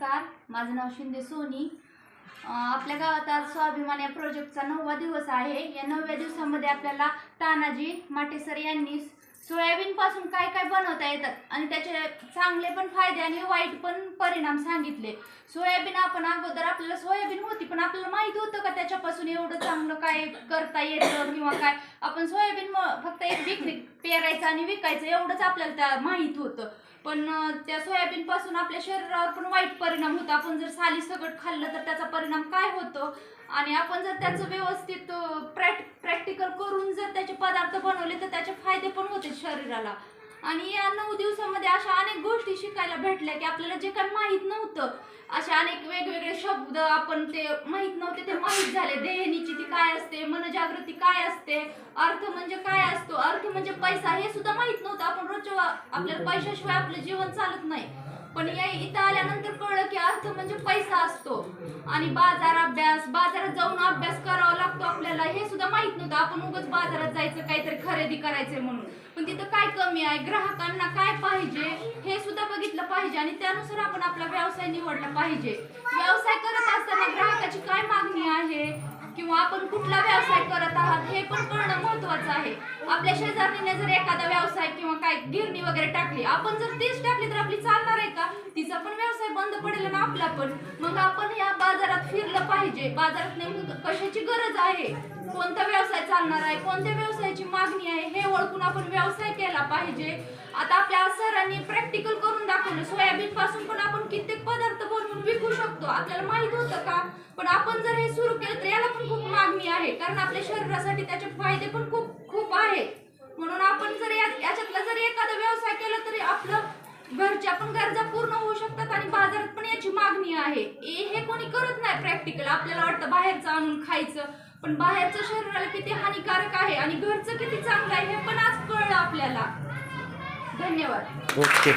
नमस्कार. माझं नाव शिंदे सोनी. आपल्या गावात आज स्वाभिमान या प्रोजेक्टचा नववा दिवस आहे. या नवव्या दिवसामध्ये आपल्याला तानाजी माटेसर यांनी सोयाबीन पासून काय काय बनवता येतात आणि त्याचे चांगले पण फायदे आणि वाईट पण परिणाम सांगितले. सोयाबीन आपण अगोदर आपल्याला सोयाबीन होती पण आपल्याला माहीत होतं का त्याच्यापासून एवढं चांगलं काय करता येतं किंवा काय? आपण सोयाबीन फक्त एक विक्री पेरायचं आणि विकायचं एवढंच आपल्याला त्या माहीत होतं. पण त्या सोयाबीन पासून आपल्या शरीरावर पण वाईट परिणाम होतो. आपण जर साली सगट खाल्लं तर त्याचा परिणाम काय होतो? आणि आपण जर त्याचं व्यवस्थित प्रॅक्ट प्रॅक्टिकल करून जर त्याचे पदार्थ बनवले तर त्याचे फायदे पण होते शरीराला. आणि या नऊ दिवसामध्ये अशा अनेक गोष्टी शिकायला भेटल्या की आपल्याला जे काही माहीत नव्हतं असे अनेक वेगवेगळे शब्द आपण ते माहीत नव्हते ते माहीत झाले. देहनी जनजागृती काय असते? अर्थ म्हणजे काय असतो? अर्थ म्हणजे पैसा. हे सुद्धा माहीत नव्हतं. आपण रोजच्या आपल्याला पैशाशिवाय आपलं जीवन चालत नाही. पण या इथं आल्यानंतर कळलं की अर्थ म्हणजे पैसा असतो. आणि बाजार अभ्यास बाजारात जाऊन अभ्यास करावा लागतो आपल्याला. हे सुद्धा माहीत नव्हतं. आपण उगाच बाजारात जायचं काहीतरी खरेदी करायचंय म्हणून. पण तिथं काय कमी आहे? ग्राहकांना काय पाहिजे? हे सुद्धा बघितलं पाहिजे. आणि त्यानुसार आपण आपला व्यवसाय निवडला पाहिजे. व्यवसाय करत असताना ग्राहकाची काय मागणी आहे? किंवा आपण कुठला व्यवसाय करत आहात हे पण कळणं महत्वाचं आहे. आपल्या शेजारीने जर एखादा व्यवसाय किंवा काय गिरणी वगैरे टाकली आपण जर तीच टाकली तर आपली चालणार आहे का? तिचा पण व्यवसाय बंद पडेल ना आपला पण. मग आपण या बाजारात फिरलं पाहिजे. बाजारात नेमकं कशाची गरज आहे? कोणता व्यवसाय चालणार आहे? कोणत्या व्यवसायाची मागणी आहे? हे ओळखून आपण व्यवसाय केला पाहिजे. आता आपल्या सरांनी प्रॅक्टिकल करून दाखवलं. सोयाबीन पासून पण आपल्याला माहीत होतं का? पण आपण जर हे सुरू केलं तर याला पण खूप मागणी आहे. कारण आपल्या शरीरासाठी त्याचे फायदे पण खूप खूप आहेत. म्हणून आपण जर याच्यातला जर एखादा व्यवसाय केला तरी आपलं घरच्या पण गरजा पूर्ण होऊ शकतात आणि बाजारात पण याची मागणी आहे. हे हे कोणी करत नाही प्रॅक्टिकल आपल्याला वाटतं बाहेरचं आणून खायचं. पण बाहेरचं शरीराला किती हानिकारक आहे आणि घरचं किती चांगलं आहे हे पण आज कळलं आपल्याला. धन्यवाद. ओके.